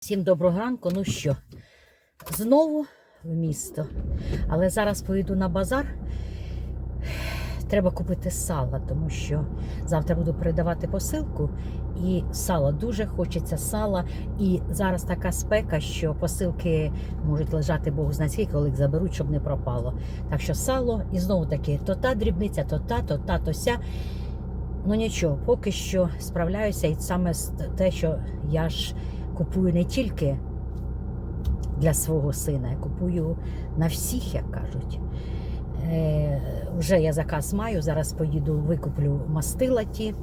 Всім доброго ранку. Ну що, знову в місто. Але зараз поїду на базар. Треба купити сало, тому що завтра буду передавати посилку. І сало дуже хочеться сала. І зараз така спека, що посилки можуть лежати Богу знає скільки, коли їх заберуть, щоб не пропало. Так що сало, і знову таки, то та дрібниця, то та, то та, то ся. Ну нічого, поки що справляюся, і саме те, що я ж купую не тільки для свого сина, я купую на всіх, як кажуть. Е, вже я заказ маю, зараз поїду, викуплю мастила ті.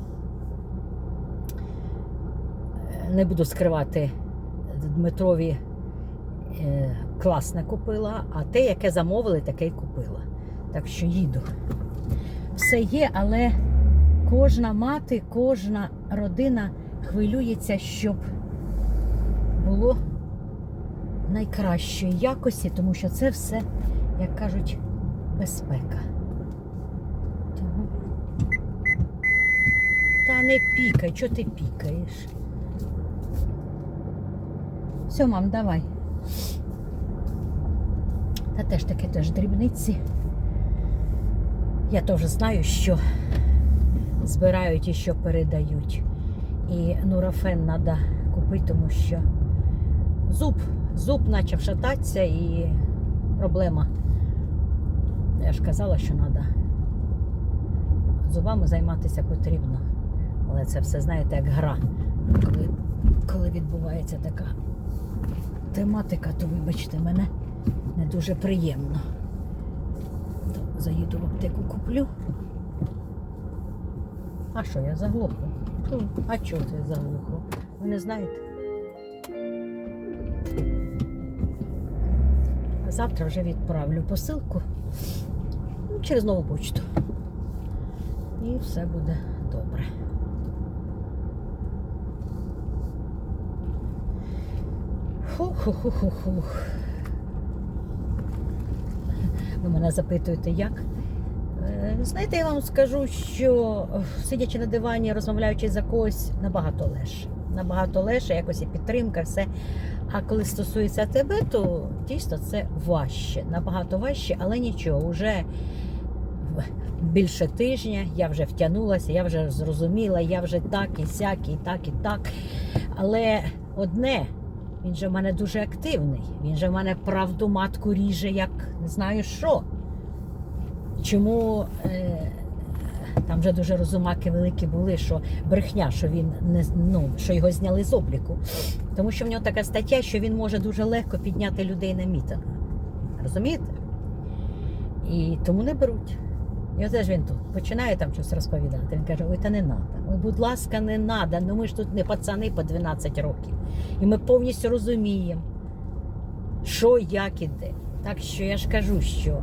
Е, Не буду скривати Дмитрові е, класне купила, а те, яке замовили, таке й купила. Так що їду. Все є, але кожна мати, кожна родина хвилюється, щоб було найкращої якості, тому що це все, як кажуть, безпека. Тому... Та не пікай, чого ти пікаєш? Все, мам, давай. Та теж таке теж дрібниці. Я теж знаю, що збирають і що передають. І нурофен треба купити, тому що зуб, зуб почав шататися і проблема. Я ж казала, що треба зубами займатися потрібно. Але це все, знаєте, як гра. Коли, коли відбувається така тематика, то вибачте мене не дуже приємно. То заїду в аптеку куплю. А що, я заглохла? А чого ти заглохла? Ви не знаєте? Завтра вже відправлю посилку через нову почту. І все буде добре. Фух-фух-фух-фух. Ви мене запитуєте, як? Е, Знаєте, я вам скажу, що е, сидячи на дивані, розмовляючи за когось, набагато легше. Набагато легше, якось і підтримка, все. А коли стосується тебе, то дійсно це важче, набагато важче, але нічого, вже більше тижня я вже втягнулася, я вже зрозуміла, я вже так і сяк, і так, і так. Але одне, він же в мене дуже активний. Він же в мене правду матку ріже, як не знаю що. Чому е, там вже дуже розумаки великі були, що брехня, що він не ну, що його зняли з обліку. Тому що в нього така стаття, що він може дуже легко підняти людей на мітинг. Розумієте? І тому не беруть. І оце ж він тут починає там щось розповідати. Він каже: ой, та не треба. Ой, будь ласка, не треба. Ну ми ж тут не пацани по 12 років. І ми повністю розуміємо, що, як і де. Так що я ж кажу, що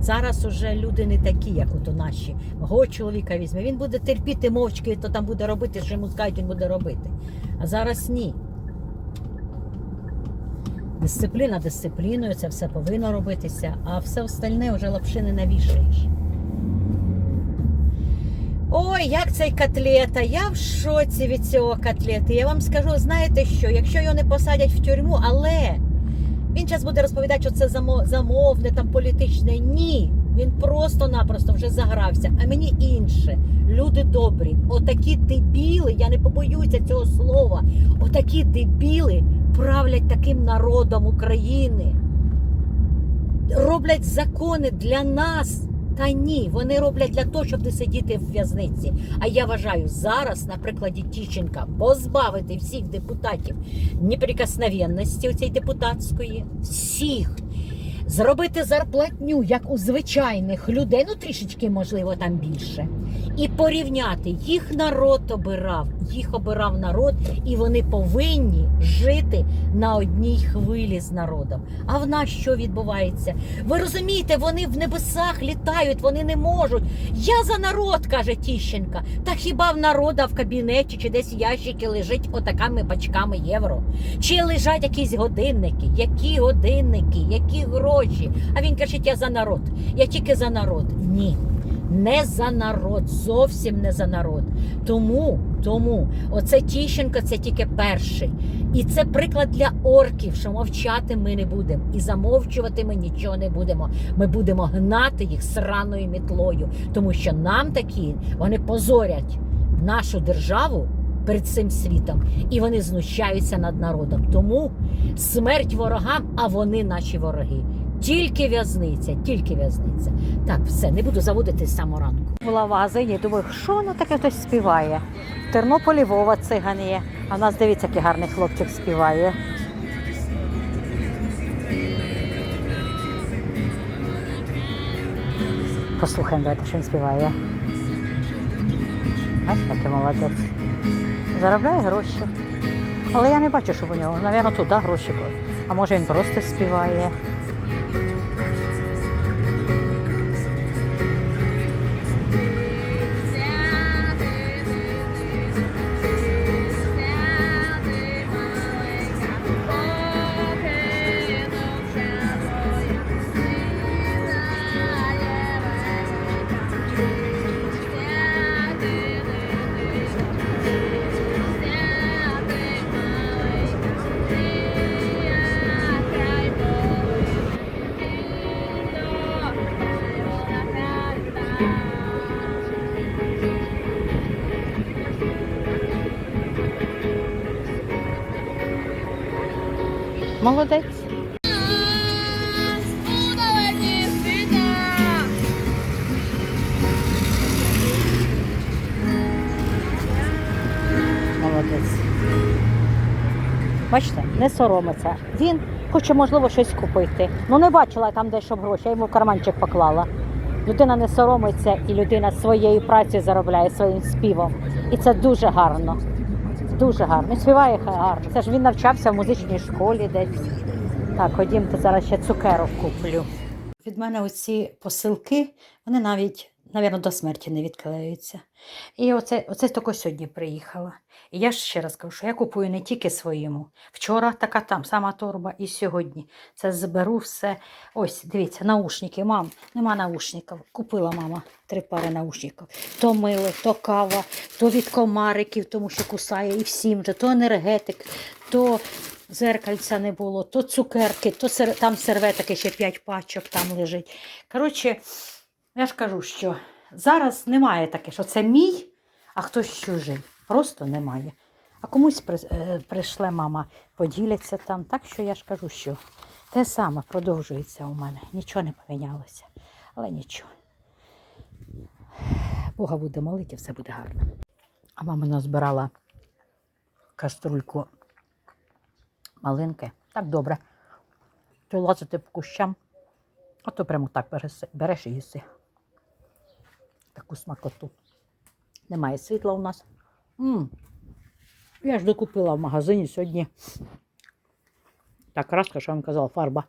зараз уже люди не такі, як ото наші. Го чоловіка візьме. Він буде терпіти мовчки, то там буде робити, що йому скажуть, він буде робити. А зараз ні. Дисципліна дисципліною, це все повинно робитися, а все остальне вже лапши не навішаєш. Ой, як цей котлета, я в шоці від цього котлети. Я вам скажу, знаєте що, якщо його не посадять в тюрму, але він зараз буде розповідати, що це замовне, там політичне. Ні. Він просто-напросто вже загрався. А мені інше. Люди добрі. Отакі дебіли, я не побоюся цього слова. Отакі дебіли правлять таким народом України. Роблять закони для нас. Та ні, вони роблять для того, щоб не сидіти в в'язниці. А я вважаю, зараз, на прикладі Тіченка, позбавити всіх депутатів неприкосновенності цієї депутатської, всіх. Зробити зарплатню, як у звичайних людей, ну трішечки, можливо, там більше. І порівняти, їх народ обирав, їх обирав народ, і вони повинні жити на одній хвилі з народом. А в нас що відбувається? Ви розумієте, вони в небесах літають, вони не можуть. Я за народ, каже Тіщенка. Та хіба в народа в кабінеті чи десь ящики лежить отакими пачками євро? Чи лежать якісь годинники? Які годинники, які гроші? А він каже, я за народ. Я тільки за народ. Ні. не за народ, зовсім не за народ. Тому, тому, оце Тіщенко це тільки перший. І це приклад для орків, що мовчати ми не будемо. І замовчувати ми нічого не будемо. Ми будемо гнати їх сраною мітлою, тому що нам такі вони позорять нашу державу перед цим світом, і вони знущаються над народом. Тому смерть ворогам, а вони наші вороги. Тільки в'язниця, тільки в'язниця. Так, все, не буду заводити з самого ранку. Була в магазині, думаю, що воно таке хтось співає. В Тернополі Вова циган є. А в нас дивіться, який гарний хлопчик співає. Послухаємо, давайте, що він співає. Ось який молодець. Заробляє гроші. Але я не бачу, щоб у нього, навірно, туди гроші. А може він просто співає. Молодець. Молодець. Бачите, не соромиться. Він хоче, можливо, щось купити. Ну не бачила там десь щоб гроші, я йому в карманчик поклала. Людина не соромиться і людина своєю працею заробляє своїм співом. І це дуже гарно. Дуже гарно. Співає гарно. Це ж він навчався в музичній школі десь. Так, ходімте, зараз ще цукерок куплю. Від мене оці посилки, вони навіть, навірно, до смерті не відклеюються. І оце, оце тільки сьогодні приїхала. І я ж ще раз кажу, що я купую не тільки своєму. Вчора така там сама торба, і сьогодні. Це зберу все. Ось, дивіться, наушники. Мам, нема наушників. Купила мама три пари наушників. То мило, то кава, то від комариків, тому що кусає і всім же, то енергетик, то зеркальця не було, то цукерки, то сер... там серветики ще п'ять пачок там лежить. Коротше, я ж кажу, що зараз немає таке, що це мій, а хтось чужий. Просто немає. А комусь при... е, прийшла мама, поділяться там. Так що я ж кажу, що те саме продовжується у мене. Нічого не помінялося. Але нічого. Бога буде молити, все буде гарно. А мама назбирала каструльку малинки. Так добре. То лазити по кущам, а то прямо так береш, і їси. Таку смакоту. Немає світла у нас. м Я ж докупила в магазині сьогодні. Та краска, що я вам казала, фарба.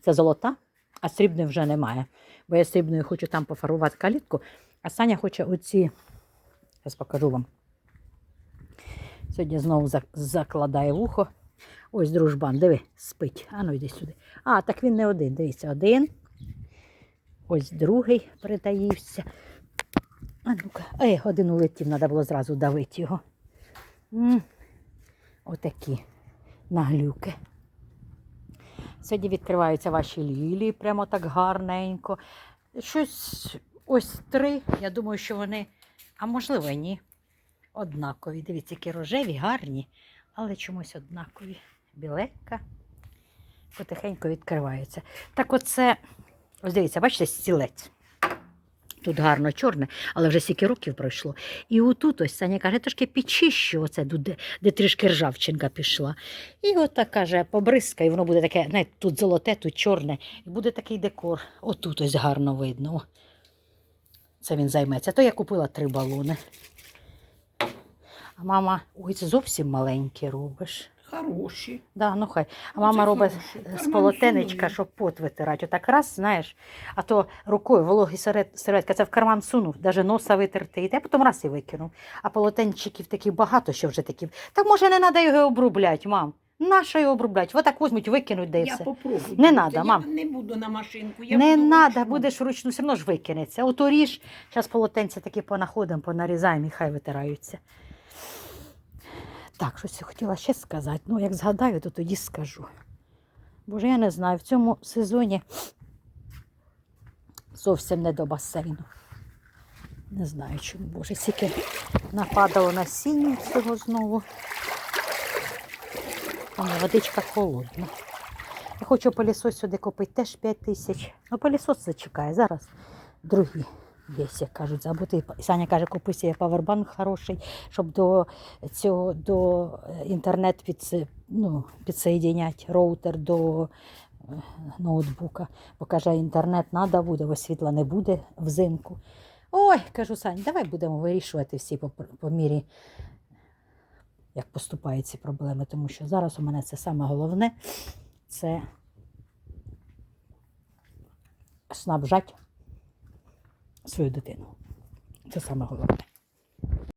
Це золота, а срібної вже немає. Бо я срібною хочу там пофарбувати калітку, а Саня хоче оці. Зараз покажу вам. Сьогодні знову зак- закладає вухо. Ось дружбан, диви, спить. А ну йди сюди. А, так він не один. Дивіться, один. Ось другий притаївся. А ну-ка, ей, один улетів, треба було зразу давити його. Отакі наглюки. Сьогодні відкриваються ваші лілії, прямо так гарненько. Щось ось три. Я думаю, що вони, а можливо, ні. Однакові. Дивіться, які рожеві, гарні, але чомусь однакові. Біленька. Потихеньку відкриваються. Так оце, ось дивіться, бачите, стілець. Тут гарно чорне, але вже стільки років пройшло. І отут ось Саня каже, трошки підчищу, оце де, де трішки ржавчинка пішла. І от каже, побризка, і воно буде таке, знаєте, тут золоте, тут чорне. І буде такий декор. Отут ось гарно видно. Це він займеться. То я купила три балони. А мама, ой, це зовсім маленькі робиш. Хороші. Да, ну хай. А мама робить з Карман полотенечка, щоб пот витирати. Отак раз, знаєш, а то рукою серед- серветка, це в карман сунув, навіть носа витерти, і я потім раз і викинув. А полотенчиків таких багато, що вже такі. Так може не треба його обрубляти, мам. На що його обробляти? Отак візьмуть, викинуть, де і все. попробую. Не Це надо, я мам. не буду на машинку. Я Не треба, будеш вручну, все одно ж викинеться. Ото ріж, зараз полотенця такі понаходимо, понарізаємо і хай витираються. Так, щось хотіла ще сказати. Ну, як згадаю, то тоді скажу. Боже, я не знаю, в цьому сезоні зовсім не до басейну. Не знаю чому, боже, стільки нападало насіння цього знову. Там водичка холодна. Я хочу пилісос сюди купити теж 5 тисяч. Ну, пилісос зачекає. Зараз другі є, як кажуть, забути. Саня каже, купи себе павербанк хороший, щоб до цього до е, інтернет підси, ну, підсоєдінять роутер до е, ноутбука. Бо каже, інтернет треба буде, бо світла не буде взимку. Ой, кажу, Сань, давай будемо вирішувати всі по, по мірі, як поступають ці проблеми, тому що зараз у мене це саме головне це そ有いう出てんの。ちょっとほど。